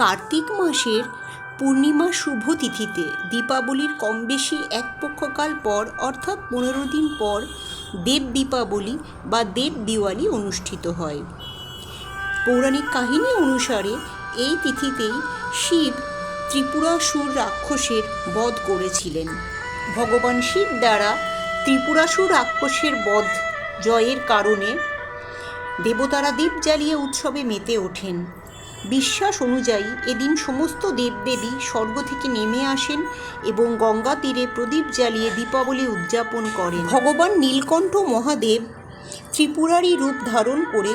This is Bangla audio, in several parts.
কার্তিক মাসের পূর্ণিমা শুভ তিথিতে দীপাবলির কম বেশি এক পক্ষকাল পর অর্থাৎ পনেরো দিন পর দেব দীপাবলি বা দেব দিওয়ালি অনুষ্ঠিত হয়। পৌরাণিক কাহিনী অনুসারে এই তিথিতেই শিব ত্রিপুরাসুর রাক্ষসের বধ করেছিলেন। ভগবান শিব দ্বারা ত্রিপুরাসুর রাক্ষসের বধ জয়ের কারণে দেবতারা দীপ জ্বালিয়ে উৎসবে মেতে ওঠেন। বিশ্বাস অনুযায়ী এদিন সমস্ত দেবদেবী স্বর্গ থেকে নেমে আসেন এবং গঙ্গা তীরে প্রদীপ জ্বালিয়ে দীপাবলি উদযাপন করেন। ভগবান নীলকণ্ঠ মহাদেব ত্রিপুরারি রূপ ধারণ করে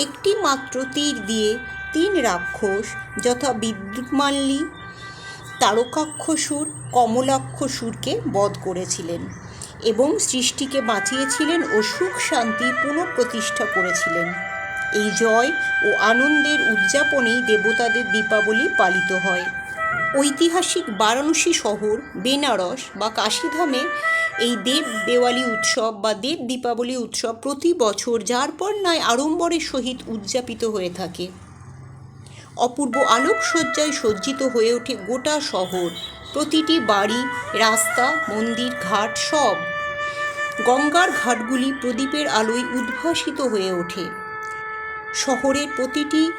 একটি মাত্র তীর দিয়ে তিন রাক্ষস যথা বিদ্যুৎমাল্লী, তারকাক্ষসুর, কমলাক্ষসুরকে বধ করেছিলেন এবং সৃষ্টিকে বাঁচিয়েছিলেন ও সুখ শান্তি পুনঃপ্রতিষ্ঠা করেছিলেন। এই জয় ও আনন্দের উদযাপনেই দেবতাদের দীপাবলি পালিত হয়। ঐতিহাসিক বারাণসী শহর, বেনারস বা কাশীধামে এই দেব দেওয়ালি উৎসব বা দেব দীপাবলি উৎসব প্রতি বছর যার পর নয় আড়ম্বরের সহিত উদযাপিত হয়ে থাকে। অপূর্ব আলোকসজ্জায় সজ্জিত হয়ে ওঠে গোটা শহর। প্রতিটি বাড়ি, রাস্তা, মন্দির, ঘাট সব গঙ্গার ঘাটগুলি প্রদীপের আলোয় উদ্ভাসিত হয়ে ওঠে। শহরের প্রতিটি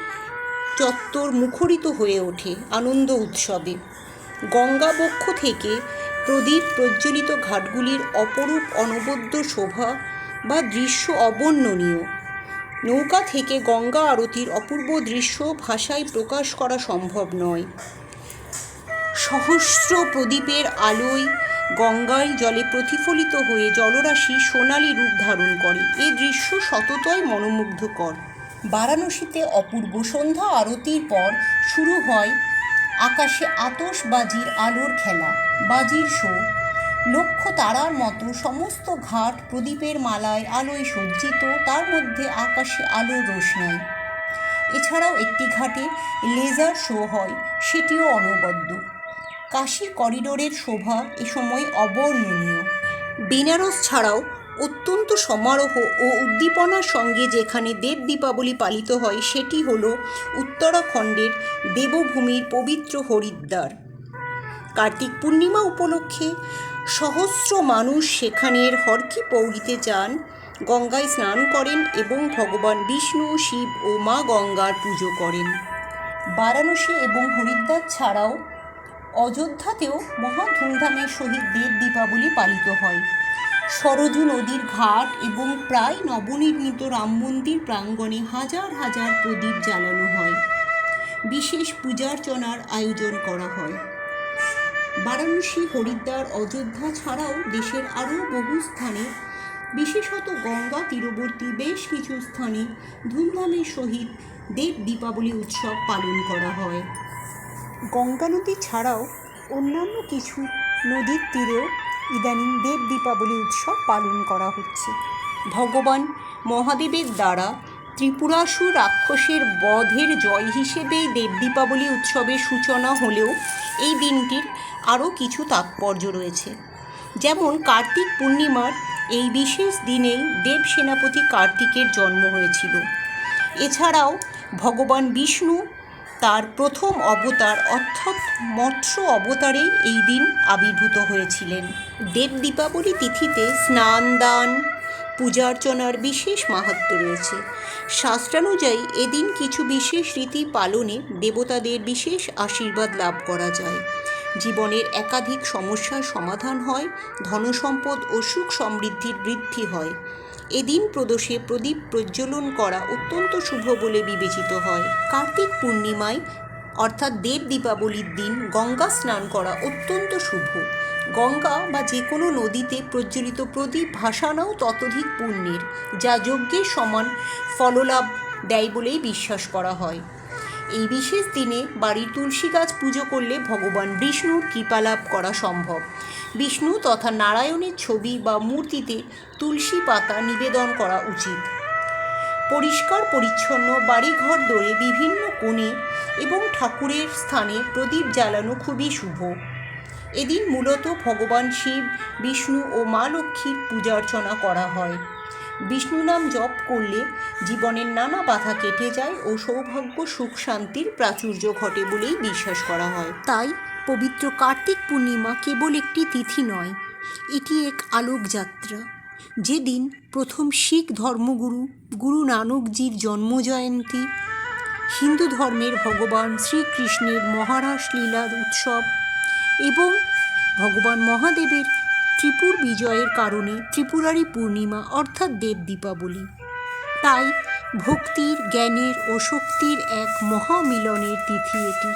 চত্বর মুখরিত হয়ে ওঠে আনন্দ উৎসবে। গঙ্গাবক্ষ থেকে প্রদীপ প্রজ্বলিত ঘাটগুলির অপরূপ অনবদ্য শোভা বা দৃশ্য অবর্ণনীয়। নৌকা থেকে গঙ্গা আরতির অপূর্ব দৃশ্য ভাষায় প্রকাশ করা সম্ভব নয়। সহস্র প্রদীপের আলোয় গঙ্গায় জলে প্রতিফলিত হয়ে জলরাশি সোনালি রূপ ধারণ করে। এ দৃশ্য সততই মনোমুগ্ধকর। বারাণসীতে অপূর্ব সন্ধ্যা আরতির পর শুরু হয় আকাশে আতশবাজির আলোর খেলা, বাজির শো। লক্ষ তারার মতো সমস্ত ঘাট প্রদীপের মালায় আলোয় সজ্জিত, তার মধ্যে আকাশে আলোর রোশনাই। এছাড়াও একটি ঘাটে লেজার শো হয়, সেটিও অনবদ্য। কাশি করিডোরের শোভা এ সময় অবর্ণনীয়। বেনারস ছাড়াও অত্যন্ত সমারোহ ও উদ্দীপনার সঙ্গে যেখানে দেব দীপাবলি পালিত হয়, সেটি হল উত্তরাখণ্ডের দেবভূমির পবিত্র হরিদ্বার। কার্তিক পূর্ণিমা উপলক্ষে সহস্র মানুষ সেখানের হরকি পৌরিতে যান, গঙ্গায় স্নান করেন এবং ভগবান বিষ্ণু, শিব ও মা গঙ্গার পুজো করেন। বারাণসী এবং হরিদ্বার ছাড়াও অযোধ্যাতেও মহা ধুমধামের সহিত দেব দীপাবলি পালিত হয়। সরজু নদীর ঘাট এবং প্রায় নবনির্মিত রাম মন্দির প্রাঙ্গণে হাজার হাজার প্রদীপ জ্বালানো হয়। বিশেষ পূজার্চনার আয়োজন করা হয়। বারাণসী, হরিদ্বার, অযোধ্যা ছাড়াও দেশের আরও বহু স্থানে, বিশেষত গঙ্গা তীরবর্তী বেশ কিছু স্থানে ধুমধামের সহিত দেব দীপাবলি উৎসব পালন করা হয়। গঙ্গা নদী ছাড়াও অন্যান্য কিছু নদীর তীরেও ইদানিং দেব দীপাবলি উৎসব পালন করা হচ্ছে। ভগবান মহাদেবের দ্বারা ত্রিপুরাসু রাক্ষসের বধের জয় হিসেবেই দেব দীপাবলি উৎসবের সূচনা হলেও এই দিনটির আরও কিছু তাৎপর্য রয়েছে। যেমন কার্তিক পূর্ণিমার এই বিশেষ দিনেই দেব সেনাপতি কার্তিকের জন্ম হয়েছিল। এছাড়াও ভগবান বিষ্ণু তার প্রথম অবতার অর্থাৎ মৎস্য অবতারেই এই দিন আবির্ভূত হয়েছিলেন। দেব দীপাবলি তিথিতে স্নান, দান পূজার্চনার বিশেষ মাহাত্ম রয়েছে। শাস্ত্রানুযায়ী এদিন কিছু বিশেষ রীতি পালনে দেবতাদের বিশেষ আশীর্বাদ লাভ করা যায়। জীবনের একাধিক সমস্যার সমাধান হয়, ধনসম্পদ ও সুখ সমৃদ্ধির বৃদ্ধি হয়। এদিন প্রদোষে প্রদীপ প্রজ্বলন করা অত্যন্ত শুভ বলে বিবেচিত হয়। কার্তিক পূর্ণিমায়, অর্থাৎ দেব দীপাবলির দিন, গঙ্গা স্নান করা অত্যন্ত শুভ। গঙ্গা বা যে কোনো নদীতে প্রজ্বলিত প্রদীপ ভাসানাও ততোধিক পুণ্যের, যা যজ্ঞের সমান ফললাভ দেয় বলেই বিশ্বাস করা হয়। এই বিশেষ দিনে বাড়ির তুলসী গাছ পুজো করলে ভগবান বিষ্ণুর কৃপা লাভ করা সম্ভব। বিষ্ণু তথা নারায়ণের ছবি বা মূর্তিতে তুলসী পাতা নিবেদন করা উচিত। পরিষ্কার, পরিচ্ছন্ন, বাড়িঘর দোরে বিভিন্ন কোণে এবং ঠাকুরের স্থানে প্রদীপ জ্বালানো খুবই শুভ। এদিন মূলত ভগবান শিব, বিষ্ণু ও মা লক্ষ্মীর পূজা অর্চনা করা হয়। বিষ্ণু নাম জপ করলে জীবনের নানা বাধা কেটে যায় ও সৌভাগ্য, সুখ, শান্তির প্রাচুর্য ঘটে বলেই বিশ্বাস করা হয়। তাই পবিত্র কার্তিক পূর্ণিমা কেবল একটি তিথি নয়, এটি এক আলোকযাত্রা। যেদিন প্রথম শিখ ধর্মগুরু গুরু নানকজির জন্মজয়ন্তী, হিন্দু ধর্মের ভগবান শ্রীকৃষ্ণের মহারাস লীলার উৎসব এবং ভগবান মহাদেবের ত্রিপুর বিজয়ের কারণে ত্রিপুরারি পূর্ণিমা অর্থাৎ দেব দীপাবলি। তাই ভক্তির, জ্ঞানের ও শক্তির এক মহামিলনের তিথি এটি।